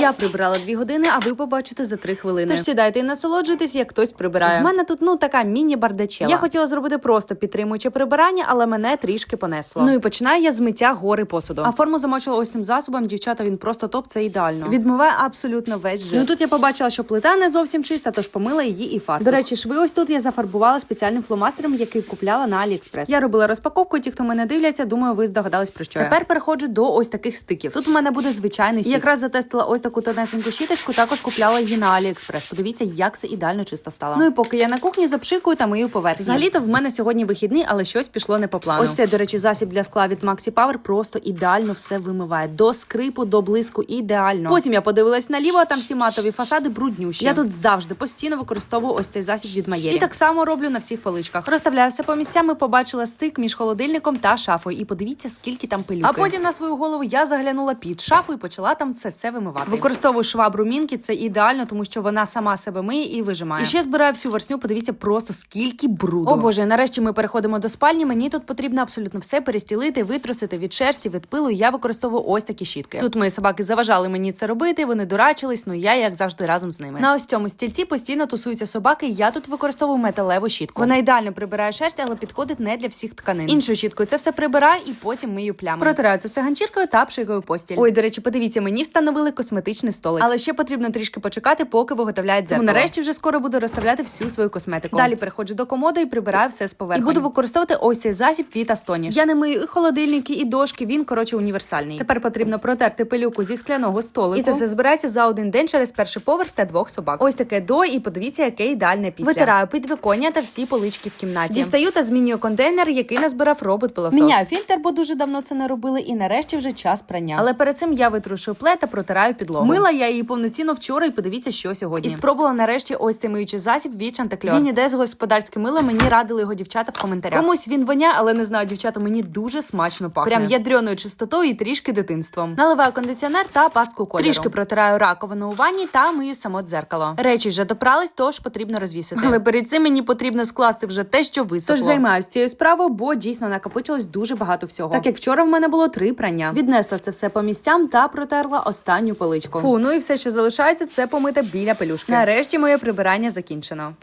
Я прибрала дві години, а ви побачите за три хвилини. Тож сідайте і насолоджуйтесь, як хтось прибирає. В мене тут ну така міні-бардачела. Я хотіла зробити просто підтримуюче прибирання, але мене трішки понесло. Ну і починаю я з миття гори посуду. А форму замочила ось цим засобом. Дівчата, він просто топ, це ідеально. Відмиває абсолютно весь жир. Ну тут я побачила, що плита не зовсім чиста, тож помила її і фарб. До речі, шви ось тут я зафарбувала спеціальним фломастером, який купляла на Аліекспрес. Я робила розпаковку. Ті, хто мене дивляться, думаю, ви здогадались про що. я. Тепер переходжу до ось таких стиків. Тут в мене буде звичайний сік. І якраз затестила ось таку тонесеньку щіточку, також купляла її на Аліекспрес. Подивіться, як все ідеально чисто стало. Ну і поки я на кухні запшикую та мию поверхні. Взагалі-то в мене сьогодні вихідний, але щось пішло не по плану. Ось це, до речі, засіб для скла від Maxi Power просто ідеально все вимиває. До скрипу, до блиску, ідеально. Потім я подивилась наліво, а там всі матові фасади бруднющі. Я тут завжди постійно використовую ось цей засіб від Маєрі. І так само роблю на всіх поличках. Розставляю все по місцям і побачила стик між холодильником та шафою. І подивіться, скільки там пилюки. А потім на свою голову я заглянула під шафу і почала там це все вимивати. Використовую швабру мінки, це ідеально, тому що вона сама себе миє і вижимає. І ще збираю всю версню. Подивіться просто скільки бруду. О боже, нарешті ми переходимо до спальні. Мені тут потрібно абсолютно все перестілити, витрусити від шерсті, від пилу. Я використовую ось такі щітки. Тут мої собаки заважали мені це робити. Вони дурачились. Ну я як завжди разом з ними. На ось цьому стільці постійно тусуються собаки. Я тут використовую металеву щітку. Вона ідеально прибирає шерсть, але підходить не для всіх тканин. Іншою щіткою це все прибираю і потім мию плями. Протираю це все ганчіркою та пшикаю постіль. Ой, до речі, подивіться, мені встановили косметичний столик. Але ще потрібно трішки почекати, поки виготовляють дзеркало. Тому нарешті вже скоро буду розставляти всю свою косметику. Далі переходжу до комоди і прибираю все з поверхні. І буду використовувати ось цей засіб від Astonished. Я не мию і холодильники, і дошки. Він коротше універсальний. Тепер потрібно протерти пилюку зі скляного столику. І це все збирається за один день через перший поверх та двох собак. Ось таке до, і подивіться, яке ідеальне після. Витираю підвиконня та всі полички в кімнаті. Дістаю та змінюю контейнер, який назбирав робот пилосос. Міняю фільтр, бо дуже давно це не робили. І нарешті вже час прання. Але перед цим я витрушую плед та протираю підлогу. Мила я її повноцінно вчора, і подивіться, що сьогодні. І спробувала нарешті ось цей миючий засіб від Chanticleer. Він іде з господарським милом. Мені радили його дівчата в коментарях. Комусь він воня, але не знаю, дівчата мені дуже смачно пахне. Прям ядреною чистотою і трішки дитинством. Наливаю кондиціонер та паску кольору. Трішки протираю раковину у ванні та мию само дзеркало. Речі вже допрались, тож потрібно розвісити. Але перед цим мені потрібно скласти вже те, що висохло. Тож займаюся цією справою, бо дійсно накопичилось дуже багато всього. Так як вчора в мене було три прання. Віднесла це все по місцям та протерла останню поличку. Фу, ну і все, що залишається, це помити біля пелюшки. Нарешті моє прибирання закінчено.